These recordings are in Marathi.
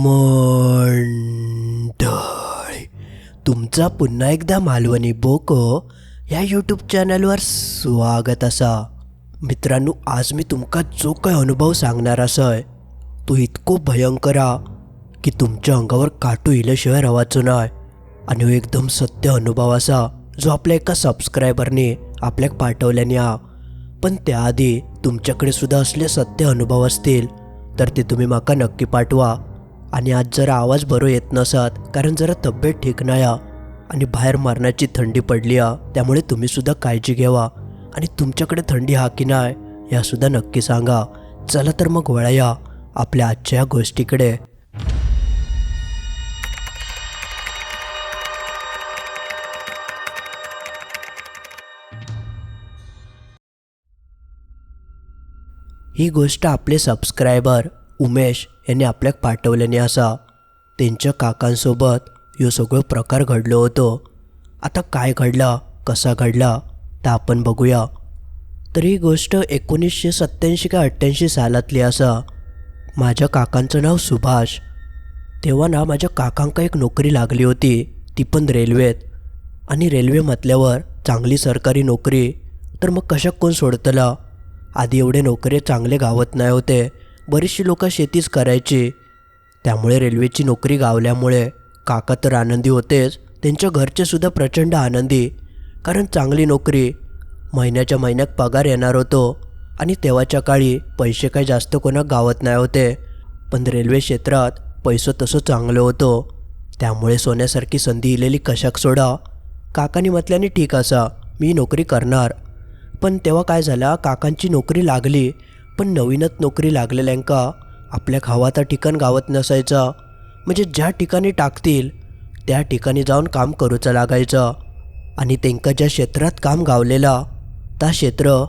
मंडळी तुमचा पुन्हा एकदा मालवणी बोको ह्या यूट्यूब चॅनलवर स्वागत असा. मित्रांनो आज मी तुमका जो काय अनुभव सांगणार असय तो इतको भयंकर हा की तुमच्या अंगावर काटू इल्याशिवाय रवाचो नाय. आणि हो एकदम सत्य अनुभव असा जो आपल्या एका सबस्क्रायबरने आपल्याक पाठवल्याने हा पण त्याआधी तुमच्याकडे सुद्धा असले सत्य अनुभव असतील तर ते तुम्ही माका नक्की पाठवा. आणि आज जरा आवाज बरो येत नसत कारण जरा तब्येत ठीक नाही हा आणि बाहेर मरणाची थंडी पडली आ त्यामुळे तुम्हीसुद्धा काळजी घ्यावा आणि तुमच्याकडे थंडी हा की नाही यासुद्धा नक्की सांगा. चला तर मग वळया आपल्या आजच्या या गोष्टीकडे. ही गोष्ट आपले सबस्क्रायबर उमेश यांनी आपल्याक पाठवल्याने असा. त्यांच्या काकांसोबत ह्यो सगळो प्रकार घडलो होतो. आता काय घडला कसा घडला तर आपण बघूया. तर ही गोष्ट एकोणीसशे सत्त्याऐंशी का अठ्ठ्याऐंशी सालातली असा. माझ्या काकांचं नाव सुभाष. तेव्हा ना माझ्या काकांका एक नोकरी लागली होती ती पण रेल्वेत. आणि रेल्वे म्हटल्यावर चांगली सरकारी नोकरी. तर मग कशा कोण सोडतला? आधी एवढे नोकरी चांगले गावत नाही होते. बरीचशी लोकं शेतीच करायची. त्यामुळे रेल्वेची नोकरी गावल्यामुळे काका तर आनंदी होतेच. त्यांच्या घरचेसुद्धा प्रचंड आनंदी. कारण चांगली नोकरी महिन्याच्या महिन्यात पगार येणार होतो. आणि तेव्हाच्या काळी पैसे काही जास्त कोणा गावत नाही होते. पण रेल्वे क्षेत्रात पैसं तसं चांगलं होतं. त्यामुळे सोन्यासारखी संधी इलेली कशाक सोडा? काकांनी म्हटल्याने ठीक असा मी नोकरी करणार. पण तेव्हा काय झालं काकांची नोकरी लागली. पण नवीनच नोकरी लागलेल्यांका आपल्या खावाचा ठिकाण गावत नसायचं. म्हणजे ज्या ठिकाणी टाकतील त्या ठिकाणी जाऊन काम करूचं लागायचं. आणि त्यांका ज्या क्षेत्रात काम गावलेला त्या क्षेत्र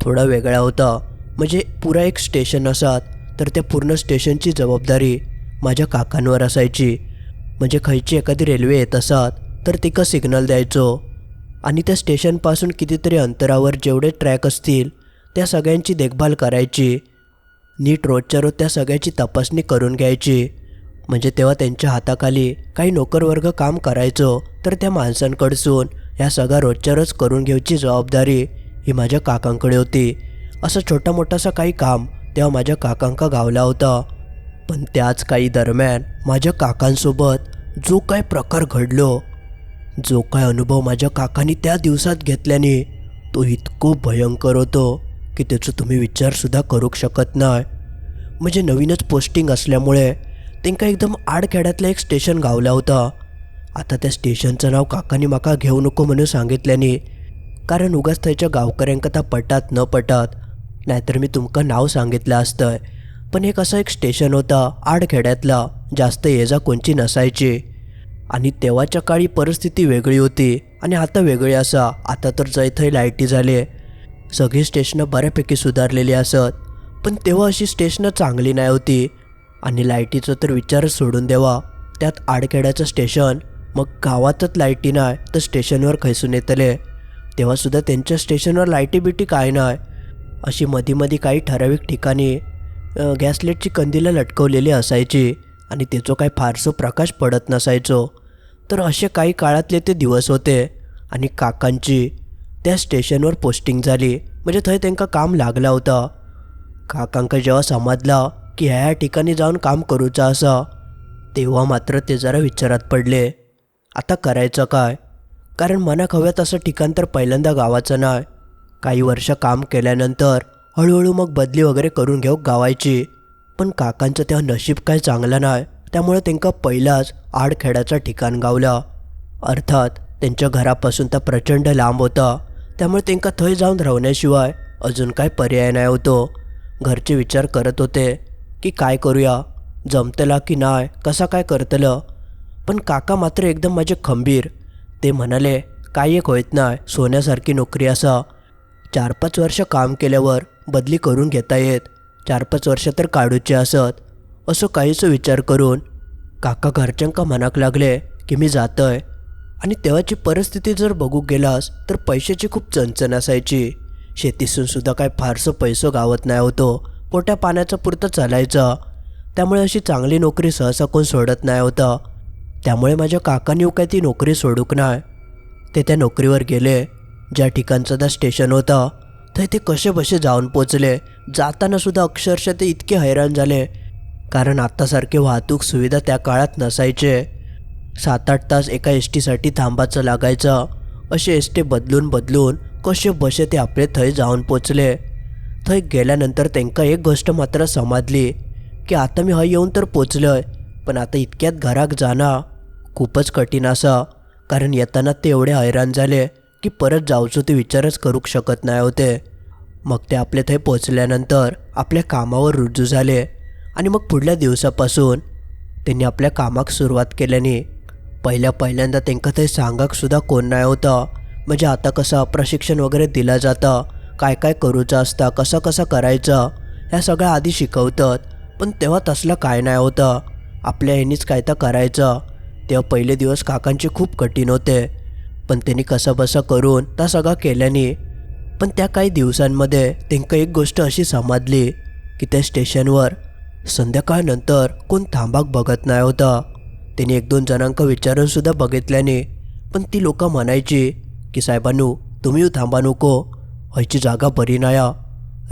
थोडा वेगळा होता. म्हणजे पुरा एक स्टेशन असत तर त्या पूर्ण स्टेशनची जबाबदारी माझ्या काकांवर असायची. म्हणजे खयची एखादी रेल्वे येत असत तर तिका सिग्नल द्यायचो. आणि त्या स्टेशनपासून कितीतरी अंतरावर जेवढे ट्रॅक असतील त्या सगळ्यांची देखभाल करायची. नीट रोजच्या रोज त्या सगळ्याची तपासणी करून घ्यायची. म्हणजे तेव्हा त्यांच्या हाताखाली काही नोकरवर्ग काम करायचो तर त्या माणसांकडसून ह्या सगळ्या रोजच्या रोज करून घ्यायची जबाबदारी ही माझ्या काकांकडे होती. असं छोटा मोठासा काही काम तेव्हा माझ्या काकांका गावला होता. पण त्याच काही दरम्यान माझ्या काकांसोबत जो काय प्रकार घडलो जो काय अनुभव माझ्या काकांनी त्या दिवसात घेतल्याने तो इतको भयंकर होतो. की त्याचं तुम्ही विचारसुद्धा करू शकत नाही. म्हणजे नवीनच पोस्टिंग असल्यामुळे त्यांका एकदम आडखेड्यातलं एक स्टेशन गावला होता. आता त्या स्टेशनचं नाव काकांनी माका घेऊ नको म्हणून सांगितल्याने कारण उगाच त्याच्या गावकऱ्यांका त्या पटात न पटात नाहीतर मी तुमका नाव सांगितलं असतं पण एक असं एक स्टेशन होता आडखेड्यातला जास्त येजा कोणची नसायची. आणि तेव्हाच्या काळी परिस्थिती वेगळी होती आणि आता वेगळी असा. आता तर जैथंय लाईटी झाले सगळी स्टेशनं बऱ्यापैकी सुधारलेली असत पण तेव्हा अशी स्टेशनं चांगली नाही होती. आणि लाईटीचं तर विचारच सोडून देवा त्यात आडखेड्याचं स्टेशन मग गावातच लाईटी नाही तर स्टेशनवर खैसून येतले. तेव्हासुद्धा त्यांच्या स्टेशनवर लाईटी बिटी काय नाही अशी मधी मधी काही ठराविक ठिकाणी गॅसलेटची कंदीला लटकवलेली असायची आणि त्याचो काही फारसो प्रकाश पडत नसायचो. तर असे काही काळातले ते दिवस होते आणि काकांची त्या स्टेशनवर पोस्टिंग झाली. म्हणजे थंय त्यांका काम लागला होता. काकांका जेव्हा समजला की ह्या ह्या ठिकाणी जाऊन काम करूचं असा तेव्हा मात्र ते जरा विचारात पडले. आता करायचं काय? कारण मनाक हव्या तसं ठिकाण तर पहिल्यांदा गावाचं नाही. काही वर्ष काम केल्यानंतर हळूहळू मग बदली वगैरे करून घेऊ गावायची पण काकांचं तेव्हा नशीब काय चांगलं नाही. त्यामुळे त्यांका पहिलाच आडखेड्याचं ठिकाण गावलं. अर्थात त्यांच्या घरापासून तर प्रचंड लांब होता. त्यामुळे त्यांना थंय जाऊन राहण्याशिवाय अजून काय पर्याय नाही होतो. घरचे विचार करत होते की काय करूया जमतला की नाही कसा काय करतलं. पण काका मात्र एकदम माझे खंबीर. ते म्हणाले काय एक होत नाही सोन्यासारखी नोकरी असा. चार पाच वर्ष काम केल्यावर बदली करून घेता येत. चार पाच वर्ष तर काढूचे असत. असं काहीच विचार करून काका घरच्यांका मनाक लागले की मी जातोय. आणि तेव्हाची परिस्थिती जर बघू गेलास तर पैशाची खूप चणचण असायची. शेतीसूनसुद्धा काय फारसं पैसं गावत नाही होतो. पोट्या पाण्याचं पुरतं चालायचं. त्यामुळे अशी चांगली नोकरी सहसा कोण सोडत नाही होतं. त्यामुळे माझ्या काकांनी काय ती नोकरी सोडूक नाही. ते त्या नोकरीवर गेले. ज्या ठिकाणचं त्या स्टेशन होतं. तर ते कसे बसे जाऊन पोचले? जातानासुद्धा अक्षरशः ते इतके हैराण झाले. कारण आत्तासारखे वाहतूक सुविधा त्या काळात नसायचे. सात आठ तास एका एस टीसाठी थांबायचं लागायचं. असे एस टी बदलून बदलून कसे बसे ते आपले थंय जाऊन पोचले. थंय गेल्यानंतर त्यांका एक गोष्ट मात्र समाजली की आता मी हय येऊन तर पोचलोय पण आता इतक्यात घराक जाणं खूपच कठीण असं कारण येताना ते एवढे हैराण झाले की परत जाऊचो ते विचारच करूक शकत नाही होते. मग ते आपले थंय पोचल्यानंतर आपल्या कामावर रुजू झाले आणि मग पुढल्या दिवसापासून त्यांनी आपल्या कामाक सुरुवात केल्याने पहिल्या पहिल्यांदा त्यांना ते सांगाक सुद्धा कोण नाही होतं. म्हणजे आता कसं प्रशिक्षण वगैरे दिलं जातं. काय काय करूचं असतं कसं कसं करायचं ह्या सगळ्या आधी शिकवतात. पण तेव्हा तसलं काय नाही होतं. आपल्या ह्यानीच काय तर करायचं. तेव्हा पहिले दिवस काकांचे खूप कठीण होते. पण त्यांनी कसं बसं करून त्या सगळं केल्याने. पण त्या काही दिवसांमध्ये त्यांना एक गोष्ट अशी समजली की त्या स्टेशनवर संध्याकाळनंतर कोण थांबाक बघत नाही होतं. त्यांनी एक दोन जणांक विचारूनसुद्धा बघितल्याने पण ती लोक म्हणायची की साहेबांनो तुम्ही थांबा नको. हयची जागा बरी नाही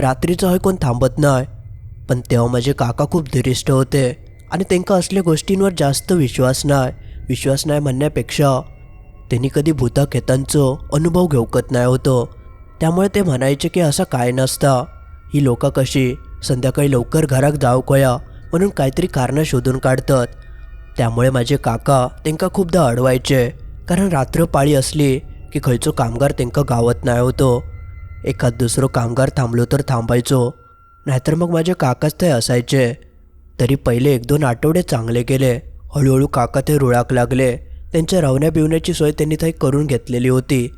रात्रीचं हय कोण थांबत नाही पण तेव्हा माझे काका खूप धीरिष्ट होते आणि त्यांका असल्या गोष्टींवर जास्त विश्वास नाही विश्वास नाही म्हणण्यापेक्षा त्यांनी कधी भूताखेतांचो अनुभव घेऊकत नाही होतो. त्यामुळे ते म्हणायचे की असं काय नसतं. ही लोकं कशी? संध्याकाळी लवकर घरात जाऊ कया म्हणून काहीतरी कारणं शोधून काढतात. त्यामुळे माझे काका त्यांका खूपदा अडवायचे. कारण रात्र पाळी असली की खंयचो कामगार त्यांका गावत नाही होतो. एखाद दुसरो कामगार थांबलो तर थांबायचो. नाहीतर मग माझे काकाच ते असायचे. तरी पहिले एक दोन आठवडे चांगले गेले. हळूहळू काका ते रुळाक लागले. त्यांच्या रवण्या बिवण्याची सोय त्यांनी थंय करून घेतलेली होती.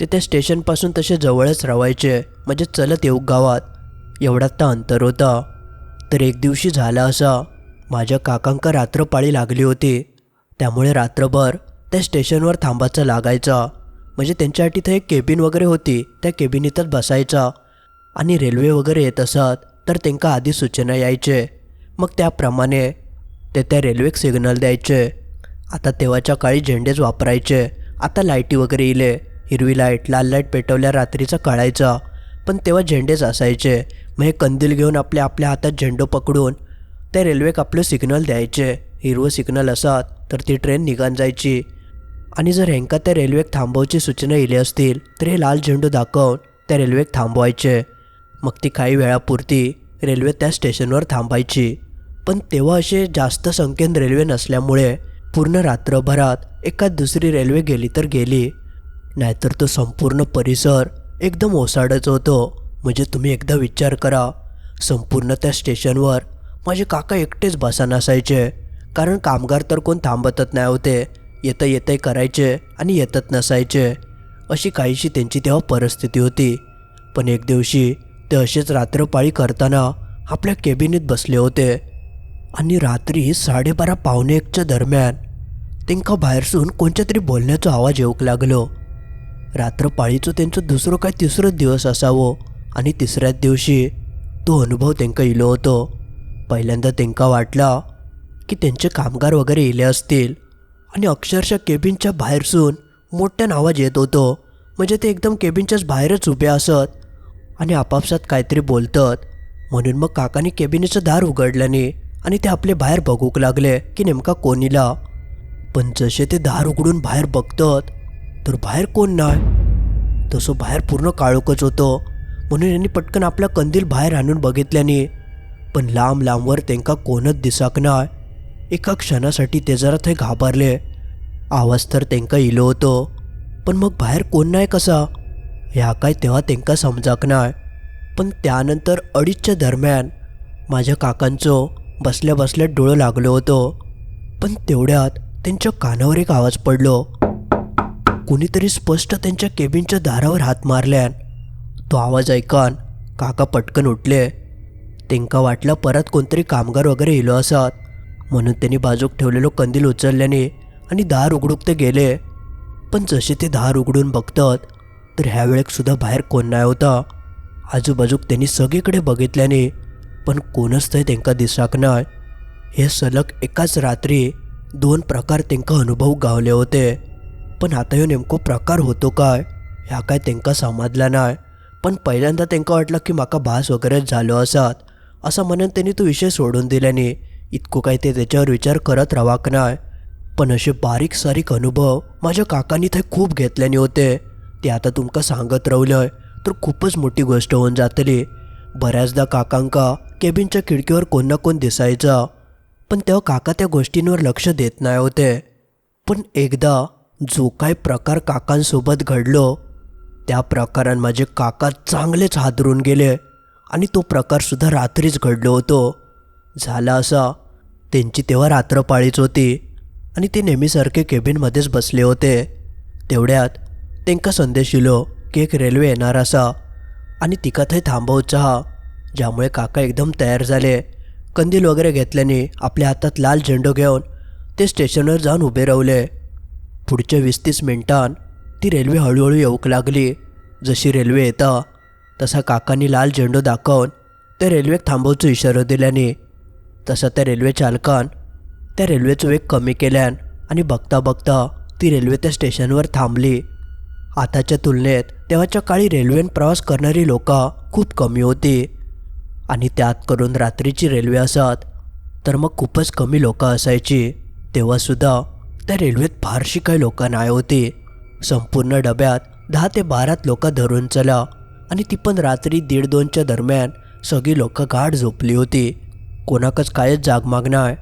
ते त्या स्टेशनपासून तसे जवळच रावायचे म्हणजे चलत येऊ गावात. एवढ्यात तर अंतर होता. तर एक दिवशी झाला असा. माझ्या काकांका रात्रपाळी लागली होती. त्यामुळे रात्रभर त्या स्टेशनवर थांबायचं लागायचं. म्हणजे त्यांच्यासाठी तर एक केबिन वगैरे होती. त्या केबिनीतच बसायचा. आणि रेल्वे वगैरे येत असत तर त्यांका आधी सूचना यायचे. मग त्याप्रमाणे ते त्या रेल्वेक सिग्नल द्यायचे. आता तेव्हाच्या काळी झेंडेच वापरायचे. आता लाईटी वगैरे इले. हिरवी लाइट लाल लाइट पेटवल्या रात्रीचा कळायचा पण तेव्हा झेंडेच असायचे. मग हे कंदील घेऊन आपल्या आपल्या हातात झेंडो पकडून त्या रेल्वेक आपलं सिग्नल द्यायचे. हिरवं सिग्नल असत तर ती ट्रेन निघान जायची. आणि जर हेंका त्या रेल्वेक थांबवची सूचना इली असतील तर हे लाल झेंडू दाखवून त्या रेल्वेक थांबवायचे. मग ती काही वेळापुरती रेल्वे त्या स्टेशनवर थांबायची. पण तेव्हा असे जास्त संख्येन रेल्वे नसल्यामुळे पूर्ण रात्रभरात एखाद दुसरी रेल्वे गेली तर गेली. नाहीतर तो संपूर्ण परिसर एकदम ओसाडच होतो. म्हणजे तुम्ही एकदा विचार करा संपूर्ण त्या स्टेशनवर माझे काका एकटेच बसा नसायचे कारण कामगार तर कोण थांबतच नाही होते. येतं येतं करायचे आणि येतच नसायचे. अशी काहीशी त्यांची तेव्हा परिस्थिती होती. पण एक दिवशी ते असेच रात्रपाळी करताना आपल्या केबिनीत बसले होते. आणि रात्री साडेबारा पावणे एकच्या दरम्यान तेंका बाहेरसून कोणत्या तरी बोलण्याचा आवाज येऊक लागलो. रात्रपाळीचं त्यांचं दुसरं काय तिसरंच दिवस असावं आणि तिसऱ्याच दिवशी तो अनुभव तेंका इलो होतो. पहिल्यांदा तेंका वाटला की त्यांचे कामगार वगैरे येले असतील. आणि अक्षरशः केबिनच्या बाहेरसून मोठ्यानं आवाज येत होतो. म्हणजे ते एकदम केबिनच्याच बाहेरच उभे असत. आणि आपापसात काहीतरी बोलतात. म्हणून मग काकाने केबिनेचं दार उघडल्याने आणि ते आपले बाहेर बघूक लागले की नेमका कोणीला. पण जसे ते दार उघडून बाहेर बघतात तर बाहेर कोण नाही? तसं बाहेर पूर्ण काळोखच होतं. म्हणून यांनी पटकन आपला कंदील बाहेर आणून बघितल्याने पण लांब लांबवर त्यांका कोणच दिसाक ना एका क्षणासाठी ते जरा थंय घाबरले. आवाज तर त्यांका इलो होतो पण मग बाहेर कोण नाही कसा? ह्या काय तेव्हा त्यांका समजाक नाय. पण त्यानंतर अडीचच्या दरम्यान माझ्या काकांचं बसल्या बसल्या डोळं लागलो होतो पण तेवढ्यात त्यांच्या कानावर एक आवाज पडलो. कुणीतरी स्पष्ट त्यांच्या केबिनच्या दारावर हात मारल्यान. तो आवाज ऐकान काका पटकन उठले. तेंका वाटलं परत कोणतरी कामगार वगैरे येलो असत. म्हणून त्यांनी बाजूक ठेवलेलो कंदील उचलल्याने आणि दार उघडूक ते गेले. पण जसे ते दार उघडून बघतात तर ह्यावेळेक सुद्धा बाहेर कोण नाही होता. आजूबाजूक त्यांनी सगळीकडे बघितल्याने पण कोणच ते त्यांका दिसाक नाही. हे सलग एकाच रात्री दोन प्रकार तेंका अनुभव गावले होते. पण आता ह्यो नेमको प्रकार होतो काय ह्या काय त्यांना समजला नाही. पण पहिल्यांदा तेंका वाटलं की माका भास वगैरे झालो असत. असं म्हणून त्यांनी तो विषय सोडून दिल्याने इतकं काही ते त्याच्यावर विचार करत रावाक नाही. पण असे बारीक सारीक अनुभव माझ्या काकांनी थंय खूप घेतल्याने होते. ते आता तुमका सांगत रावलंय तर खूपच मोठी गोष्ट होऊन जातली. बऱ्याचदा काकांका केबिनच्या खिडकीवर कोण ना कोण दिसायचा. पण तेव्हा काका त्या गोष्टींवर लक्ष देत नाही होते. पण एकदा जो काय प्रकार काकांसोबत घडलो त्या प्रकारात माझे काका चांगलेच हादरून गेले. आणि तो प्रकारसुद्धा रात्रीच घडलो होतो. झाला असा. त्यांची तेव्हा रात्रपाळीच होती आणि ते नेहमीसारखे केबिनमध्येच बसले होते. तेवढ्यात तेंका संदेश इलो की एक रेल्वे येणार असा आणि तिका थंय थांबवचा हा ज्यामुळे काका एकदम तयार झाले. कंदील वगैरे घेतल्याने आपल्या हातात लाल झेंडो घेऊन ते स्टेशनवर जाऊन उभे रावले पुढच्या वीस तीस मिनटांत ती रेल्वे हळूहळू येऊक लागली. जशी रेल्वे येता तसा काकांनी लाल झेंडो दाखवून ते रेल्वे थांबवचं इशारो दिल्याने तसा त्या रेल्वे चालकान त्या रेल्वेचो वेग कमी केल्यान आणि बघता बघता ती रेल्वे त्या स्टेशनवर थांबली. आताच्या तुलनेत तेव्हाच्या काळी रेल्वेन प्रवास करणारी लोक खूप कमी होती. आणि त्यात करून रात्रीची रेल्वे असत तर मग खूपच कमी लोकं असायची. तेव्हासुद्धा त्या रेल्वेत फारशी काही लोकं नाही होती. संपूर्ण डब्यात दहा ते बारात लोक धरून चला आणि ती पण रात्री दीड दोनच्या दरम्यान सगळी लोकं गाढ झोपली होती. कोणाकच कायच जाग मागणार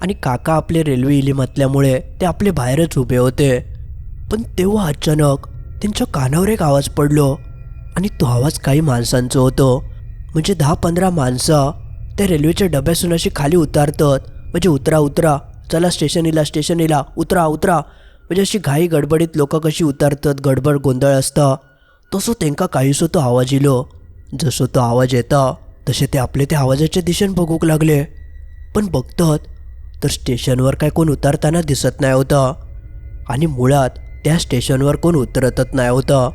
आणि काका आपले रेल्वे इली ते आपले बाहेरच उभे होते. पण तेव्हा अचानक त्यांच्या कानावर एक आवाज पडलो. आणि तो आवाज काही माणसांचा होतो. म्हणजे दहा पंधरा माणसं त्या रेल्वेच्या डब्यासून अशी खाली उतारतात. म्हणजे उतरा उतरा चला स्टेशनीला स्टेशनीला उतरा उतरा. म्हणजे अशी घाई गडबडीत लोक कशी उतारतात गडबड गोंधळ असतं. तसो तेंका काहीसो तो आवाज इलो. जसो तो आवाज येता तसे ते आपले त्या आवाजाच्या दिशेन बघूक लागले. पण बघतात तर स्टेशनवर काय कोण उतरताना दिसत नाही होता. आणि मुळात त्या स्टेशनवर कोण उतरतच नाही होता.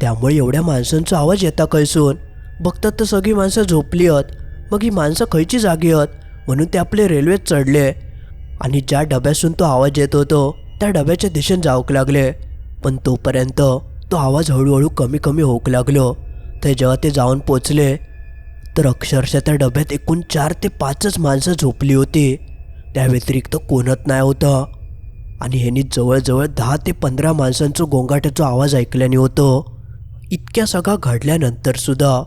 त्यामुळे एवढ्या माणसांचा आवाज येता कैसून. बघतात तर सगळी माणसं झोपली आहेत मग ही माणसं खंयची जागी आहेत म्हणून ते आपले रेल्वेत चढले. आणि ज्या डब्यासून तो आवाज येत होतो त्या डब्याच्या दिशेने जाऊक लागले. पण तोपर्यंत तो आवाज हळूहळू कमी कमी होऊक लागलो. ते जेव्हा ते जाऊन पोचले. तर अक्षरशः त्या डब्यात एकूण चार ते पाचच माणसं झोपली होती. त्या व्यतिरिक्त कोणत नाही होतं. आणि ह्यांनी जवळजवळ दहा ते पंधरा माणसांचं गोंगाट्याचा आवाज ऐकल्याने होतो. इतक्या सगळा घडल्यानंतर सुद्धा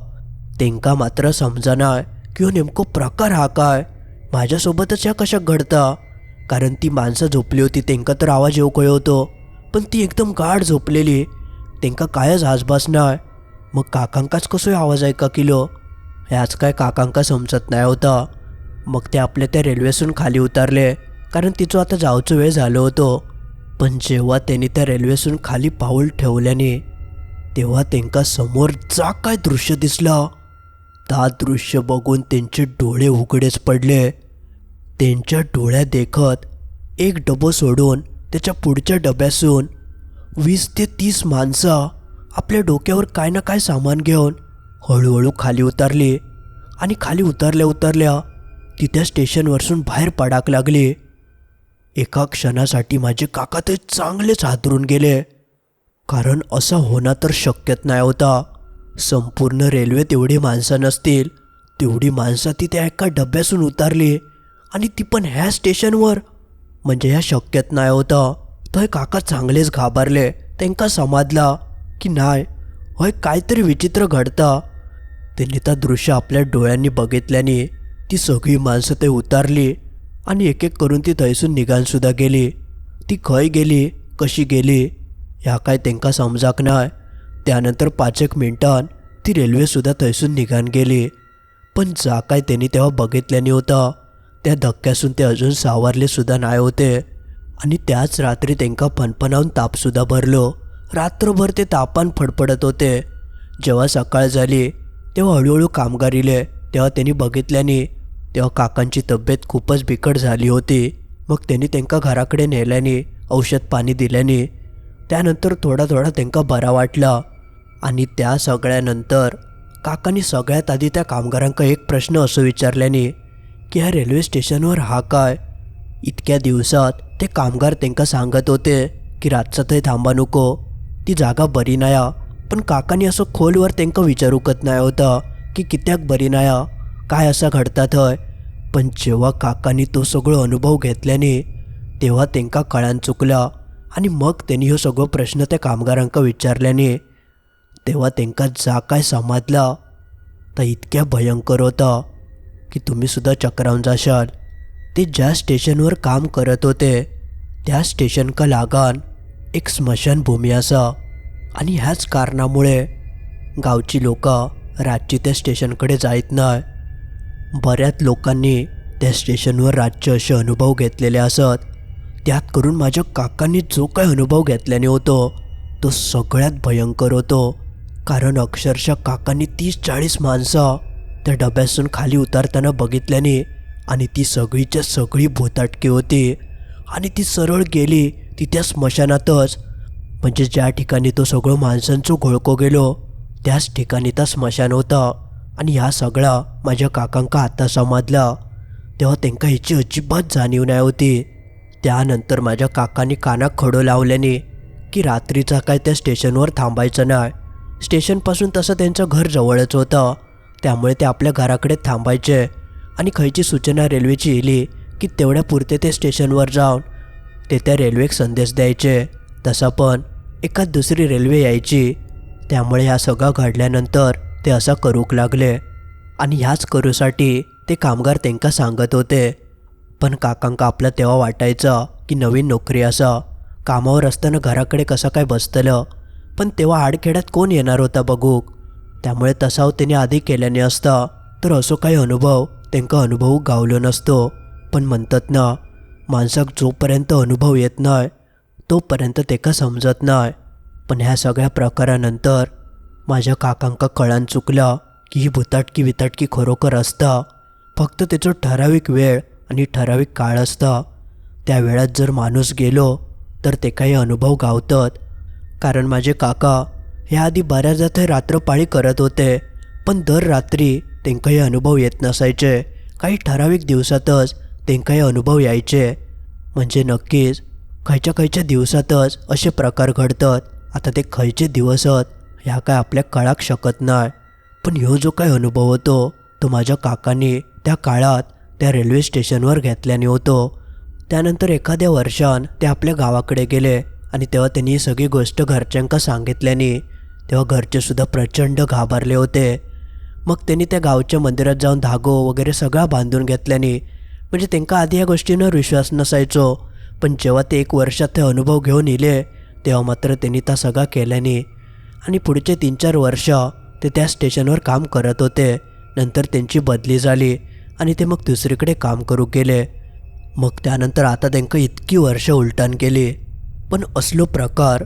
तेंका मात्र समजना की हो नेमको प्रकार हा काय? माझ्यासोबतच ह्या कशा घडता? कारण ती माणसं झोपली होती तेंका तर आवाज येऊ होतो पण ती एकदम गाढ झोपलेली. तेंका कायच आसपास नाही मग काकांकाच कसो आवाज ऐका किलो? ह्याच काय काकांका समजत नाही होता मग ते आपल्या त्या रेल्वेसून खाली उतरले कारण तिचं आता जावचो वेळ झालो होतो. पण जेव्हा त्यांनी त्या रेल्वेसून खाली पाऊल ठेवल्याने तेव्हा त्यांका समोर जा काय दृश्य दिसलं? ता दृश्य बघून त्यांचे डोळे उघडेच पडले. त्यांच्या डोळ्या देखत एक डबो सोडून त्याच्या पुढच्या डब्यासून वीस ते तीस माणसं आपल्या डोक्यावर काय ना काय सामान घेऊन हळूहळू खाली उतरली. आणि खाली उतरल्या उतरल्या ती स्टेशनवरसून बाहेर पडाक लागले. एका क्षणासाठी माझे काका ते चांगलेच हातरून गेले. कारण असं होणं तर शक्यच नाही होता. संपूर्ण रेल्वे तेवढी माणसं नसतील तेवढी माणसं ती त्या एका डब्यासून उतारली. आणि ती पण ह्या स्टेशनवर. म्हणजे ह्या शक्यत नाही होतं. थंय काका चांगलेच घाबरले. त्यांका समाजला की नाही होय काहीतरी विचित्र घडतं. त्यांनी त्या दृश्य आपल्या डोळ्यांनी बघितल्याने ती सगळी माणसं ते उतारली आणि एक एक करून ती थंयसून निघानसुद्धा गेली. ती खंय गेली कशी गेली ह्या काय तेंका समजाक नाय त्यानंतर पाच एक मिनटान ती रेल्वेसुद्धा थंयसून निघान गेली. पण जा काय त्यांनी तेव्हा बघितल्याने होता त्या धक्क्यासून ते अजून सावरलेसुद्धा नाही होते. आणि त्याच रात्री त्यांका फणफणावून तापसुद्धा भरलो. रात्रभर ते तापान फडफडत होते. जेव्हा सकाळ झाली तेव्हा हळूहळू कामगार इले तेव्हा त्यांनी बघितल्याने तेव्हा काकांची तब्येत खूपच बिकट झाली होती. मग त्यांनी त्यांका घराकडे नेल्याने औषध पाणी दिल्याने त्यानंतर थोडा थोडा त्यांका बरा वाटला. आणि त्या सगळ्यानंतर काकांनी सगळ्यात आधी त्या कामगारांका एक प्रश्न असं विचारल्याने की ह्या रेल्वे स्टेशनवर हा काय? इतक्या दिवसात ते कामगार तेंका सांगत होते की रातचं थंय थांबा नको. ती जागा बरी नाया पण काकांनी असं खोलवर तेंका विचारूकत नाही होतं की कित्याक बरी नाया काय असं घडता थंय पण जेव्हा काकांनी तो सगळो अनुभव घेतल्याने तेव्हा तेंका कळान चुकला आणि मग त्यांनी ह्यो सगळो प्रश्न त्या कामगारांका विचारल्याने तेव्हा तेंका जा काय समजला. तर इतक्या भयंकर होता की तुम्ही सुद्धा चक्रावून जाशाल. ते ज्या स्टेशनवर काम करत होते त्या स्टेशनका लागान एक स्मशानभूमी असा. आणि ह्याच कारणामुळे गावची लोक रातची त्या स्टेशनकडे जायत नाही बऱ्याच लोकांनी त्या स्टेशनवर रातचे असे अनुभव घेतलेले असत. त्यात करून माझ्या काकांनी जो काय अनुभव घेतल्याने होतो तो सगळ्यात भयंकर होतो. कारण अक्षरशः काकांनी तीस चाळीस माणसं त्या डब्यासून खाली उतारताना बघितल्याने आणि ती सगळीच्या सगळी भूताटकी होती. आणि ती सरळ गेली ती त्या स्मशानातच. म्हणजे ज्या ठिकाणी तो सगळं माणसांचो घोळको गेलो त्याच ठिकाणी तर स्मशान होतं. आणि ह्या सगळा माझ्या काकांका आता समजला. तेव्हा त्यांका ह्याची अजिबात जाणीव नाही होती. त्यानंतर माझ्या काकांनी काना खडो लावल्याने की रात्रीचा काय त्या स्टेशनवर थांबायचं नाही. स्टेशनपासून तसं त्यांचं घर जवळच होतं. त्यामुळे ते आपल्या घराकडे थांबायचे. आणि खयची सूचना रेल्वेची येली की तेवढ्या पुरते ते स्टेशनवर जाऊन ते त्या रेल्वेक संदेश द्यायचे. तसा पण एखाद दुसरी रेल्वे यायची. त्यामुळे ह्या सगळं घडल्यानंतर ते असं करूक लागले. आणि ह्याच करूसाठी ते कामगार त्यांका सांगत होते. पण काकांका आपलं तेव्हा वाटायचं की नवीन नोकरी असा. कामावर असताना घराकडे कसं काय बसतलं? पण तेव्हा आडखेड्यात कोण येणार होता बघूक? त्यामुळे तसाव त्याने आधी केल्याने असता तर असो काही अनुभव त्यांका अनुभव गावलो नसतो पण म्हणतात ना माणसाक जोपर्यंत अनुभव येत नाही तोपर्यंत तेका समजत नाही पण ह्या सगळ्या प्रकारानंतर माझ्या काकांका कळान चुकला की ही भुताटकी विताटकी खरोखर असता. फक्त त्याचं ठराविक वेळ आणि ठराविक काळ असता. त्या वेळात जर माणूस गेलो तर ते काही अनुभव गावतात. कारण माझे काका ह्या आधी बऱ्याचदा ते रात्रपाळी करत होते पण दर रात्री त्यांकाही अनुभव येत नसायचे. काही ठराविक दिवसातच त्यांकाही अनुभव यायचे. म्हणजे नक्कीच खयच्या खयच्या दिवसातच असे प्रकार घडतात. आता ते खयचे दिवस आहेत ह्या काय आपल्या कळाक शकत नाही. पण ह्यो जो काय अनुभव होतो तो माझ्या काकांनी त्या काळात त्या रेल्वे स्टेशनवर घेतल्याने होतो. त्यानंतर एखाद्या वर्षान ते आपल्या गावाकडे गेले आणि तेव्हा त्यांनी सगळी गोष्ट घरच्यांका सांगितल्याने तेव्हा घरचे सुद्धा प्रचंड घाबरले होते. मग त्यांनी त्या गावच्या मंदिरात जाऊन धागो वगैरे सगळा बांधून घेतल्याने म्हणजे त्यांका आधी या गोष्टींवर विश्वास नसायचो. पण जेव्हा ते एक वर्षात ते अनुभव घेऊन येले तेव्हा मात्र त्यांनी त्या सगळा केल्याने. आणि पुढचे तीन चार वर्ष ते त्या स्टेशनवर काम करत होते. नंतर त्यांची बदली झाली आणि ते मग दुसरीकडे काम करू गेले. मग त्यानंतर आता त्यांका इतकी वर्ष उलटान केली. पण असलो प्रकार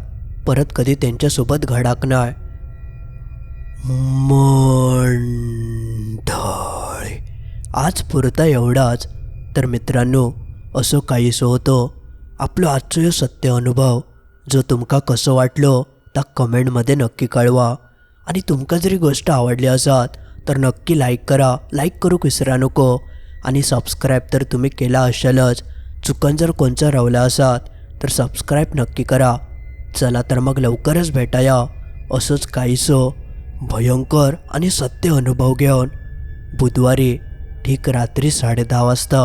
परत कधी त्यांच्यासोबत घडाक नाही मंडळी. आज पुरता एवढाच तर मित्रांनो असो काही सो होतो. आपलं आजचो ह्यो सत्य अनुभव जो तुमका कसं वाटलो त्या कमेंटमध्ये नक्की कळवा. आणि तुमका जरी गोष्ट आवडली असत तर नक्की लाईक करा. लाईक करूक विसरा नको. आणि सबस्क्राईब तर तुम्ही केला असेलच. चुकन जर कोणचा रवला असात तर सबस्क्राईब नक्की करा. चला तर मग लवकरच भेटाया. असंच काहीसं. भयंकर आणि सत्य अनुभव घेऊन बुधवारी ठीक रात्री साडेदहा वाजता